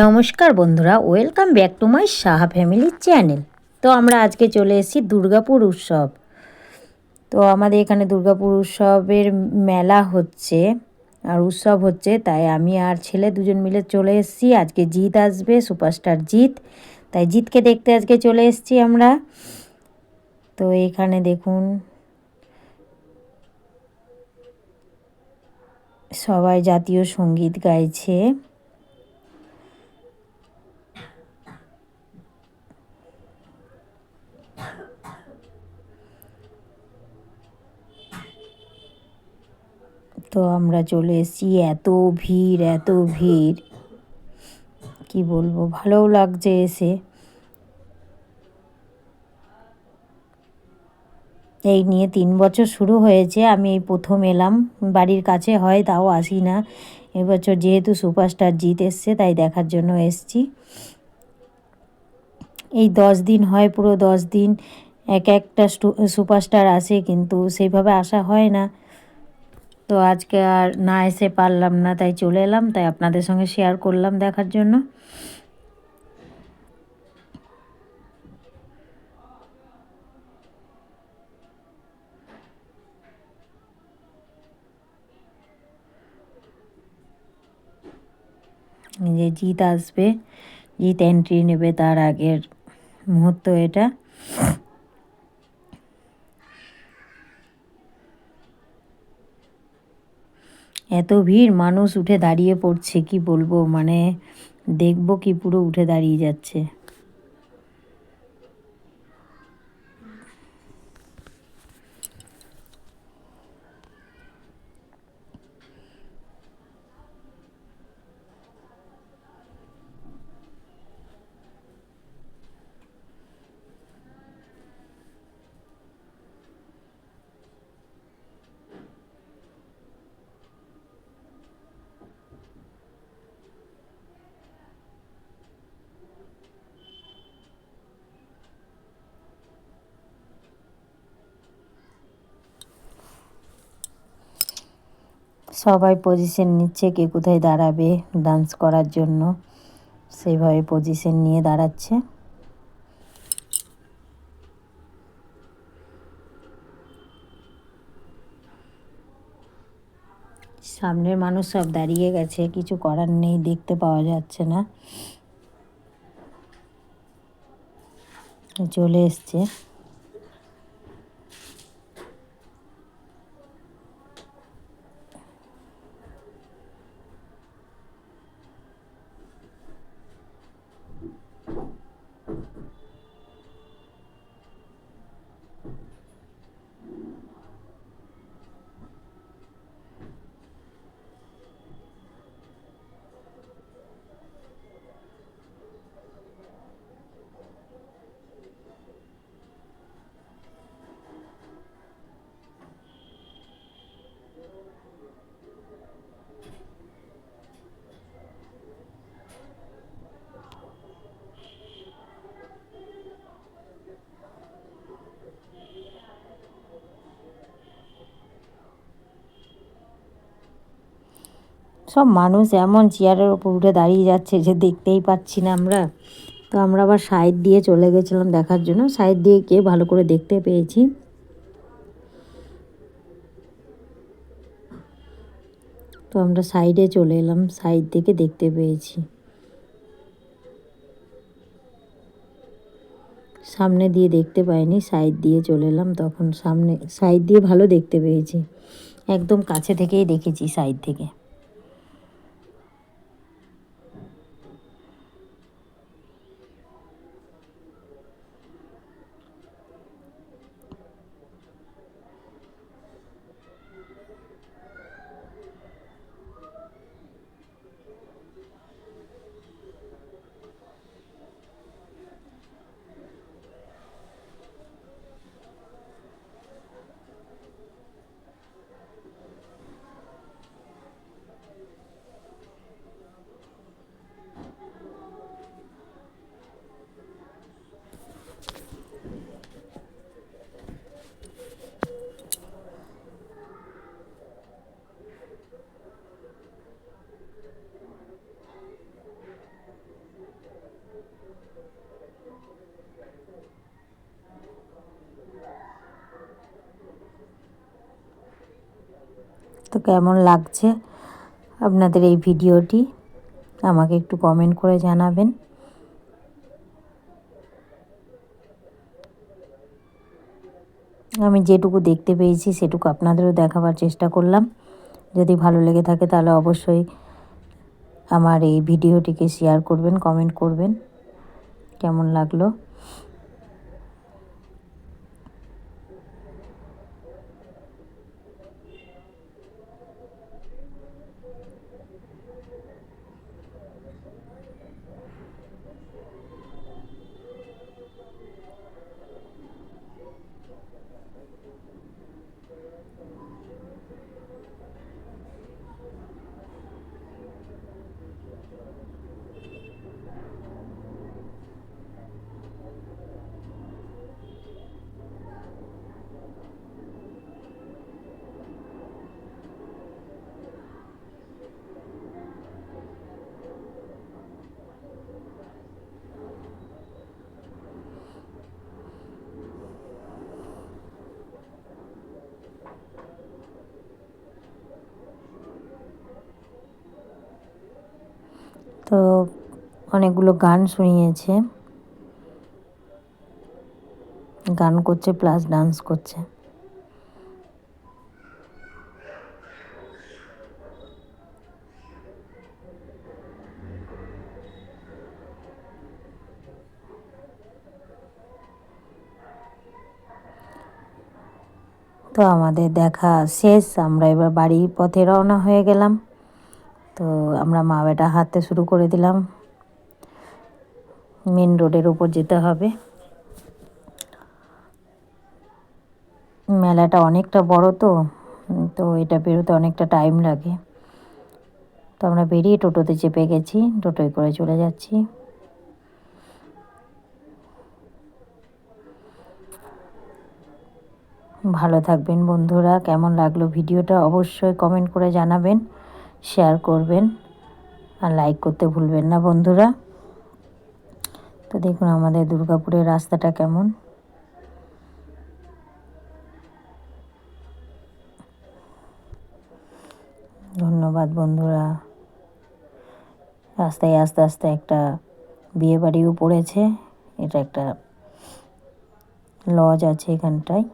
নমস্কার বন্ধুরা, welcome back to my Saha family channel. তো আমরা আজকে চলে এসেছি দুর্গাপুর উৎসব। তো আমাদের এখানে দুর্গাপুর উৎসবের মেলা হচ্ছে, আর উৎসব হচ্ছে, তাই আমি আর ছেলে দুজন মিলে চলে এসেছি। আজকে জিৎ আসবে, সুপারস্টার জিৎ। তাই জিৎকে দেখতে আজকে চলে এসেছি আমরা। তো এখানে দেখুন, সবাই জাতীয় সংগীত গাইছে। তো আমরা চলে এসেছি। এত ভিড় এত ভিড়। কি বলব, ভালোও লাগছে এসে। এই নিয়ে তিন বছর শুরু হয়েছে, আমি এই প্রথম এলাম। বাড়ির কাছে হয়, তাও আসি না। এবছর যেহেতু সুপারস্টার জিত এসছে, তাই দেখার জন্য এসছি। এই দশ দিন হয়, পুরো দশ দিন। এক একটা সুপারস্টার আসে, কিন্তু সেইভাবে আসা হয় না। তো আজকে আর না এসে পারলাম না, তাই চলে এলাম, তাই আপনাদের সঙ্গে শেয়ার করলাম দেখার জন্য। যে জিত আসবে জিত এন্ট্রি নেবে তার আগের মুহূর্ত এটা। এত ভিড়, মানুষ উঠে দাঁড়িয়ে পড়ছে, কি বলব? মানে দেখব কি পুরো উঠে দাঁড়িয়ে যাচ্ছে। সবাই পজিশন নিচ্ছে কে কোথায় দাঁড়াবে ডান্স করার জন্য। সেইভাবে পজিশন নিয়ে দাঁড়াচ্ছে। সামনের মানুষ সব দাঁড়িয়ে গেছে, কিছু করার নেই, দেখতে পাওয়া যাচ্ছে না। চলে এসছে। সব মানুষ এমন চেয়ারের ওপর উঠে দাঁড়িয়ে যাচ্ছে যে দেখতেই পাচ্ছি না আমরা। তো আমরা আবার সাইড দিয়ে চলে গেছিলাম দেখার জন্য। সাইড দিয়ে গিয়ে ভালো করে দেখতে পেয়েছি। তো আমরা সাইডে চলে এলাম, সাইড থেকে দেখতে পেয়েছি। সামনে দিয়ে দেখতে পাইনি, সাইড দিয়ে চলে এলাম তখন সামনে, সাইড দিয়ে ভালো দেখতে পেয়েছি। একদম কাছে থেকেই দেখেছি সাইড থেকে। তো কেমন লাগছে আপনাদের এই ভিডিওটি? আমাকে একটু কমেন্ট করে জানাবেন। আমি যেটুকু দেখতে পেয়েছি সেটুকু আপনাদেরও দেখাবার চেষ্টা করলাম। যদি ভালো লেগে থাকে তাহলে অবশ্যই আমার এই ভিডিওটিকে শেয়ার করবেন কমেন্ট করবেন। কেমন লাগল? তো অনেকগুলো গান শুনিয়েছে। গান করছে প্লাস ডান্স করছে। তো আমাদের দেখা শেষ, আমরা এবার বাড়ির পথে রওনা হয়ে গেলাম। তো আমরা মা বেটা হাঁটতে শুরু করে দিলাম। মেন রোডের উপর যেতে হবে। মেলাটা অনেকটা বড় তো তো এটা বেরোতে অনেকটা টাইম লাগে। তো আমরা বেরিয়ে টোটোতে চেপে গেছি, টোটোয় করে চলে যাচ্ছি। ভালো থাকবেন বন্ধুরা, কেমন লাগল ভিডিওটা অবশ্যই কমেন্ট করে জানাবেন। শেয়ার করবেন আর লাইক করতে ভুলবেন না বন্ধুরা। তো দেখুন আমাদের দুর্গাপুরের রাস্তাটা কেমন। ধন্যবাদ বন্ধুরা। রাস্তায় আস্তে আস্তে একটা বিয়ে বাড়িও পড়েছে। এটা একটা লজ আছে এখানটায়।